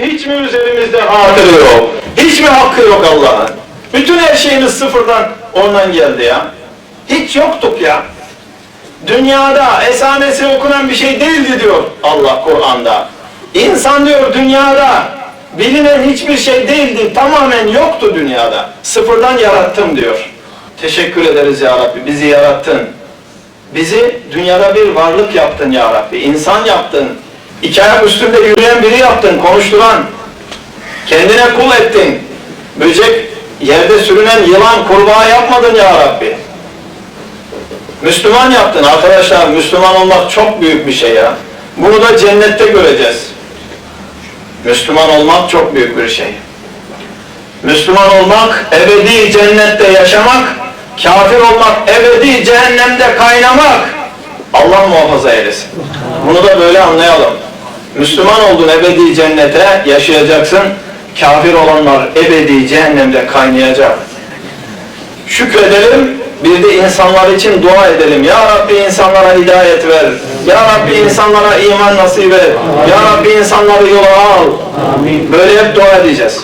Hiç mi üzerimizde hatırı yok? Hiç mi hakkı yok Allah'ın? Bütün her şeyimiz sıfırdan ondan geldi ya. Hiç yoktuk ya. Dünyada esamesi okunan bir şey değildi diyor Allah Kur'an'da. İnsan diyor dünyada bilinen hiçbir şey değildi. Tamamen yoktu dünyada. Sıfırdan yarattım diyor. Teşekkür ederiz ya Rabbi. Bizi yarattın. Bizi dünyada bir varlık yaptın ya Rabbi. İnsan yaptın. İki ayak üstünde yürüyen biri yaptın. Konuşturan. Kendine kul ettin. Böcek yerde sürünen yılan kurbağa yapmadın ya Rabbi. Müslüman yaptın arkadaşlar. Müslüman olmak çok büyük bir şey ya. Bunu da cennette göreceğiz. Müslüman olmak çok büyük bir şey. Müslüman olmak, ebedi cennette yaşamak, kafir olmak, ebedi cehennemde kaynamak. Allah muhafaza eylesin. Bunu da böyle anlayalım. Müslüman oldun ebedi cennete yaşayacaksın. Kafir olanlar ebedi cehennemde kaynayacak. Şükredelim, bir de insanlar için dua edelim. Ya Rabbi insanlara hidayet ver. Ya Rabbi insanlara iman nasip et. Ya Rabbi insanları yola al. Böyle hep dua edeceğiz.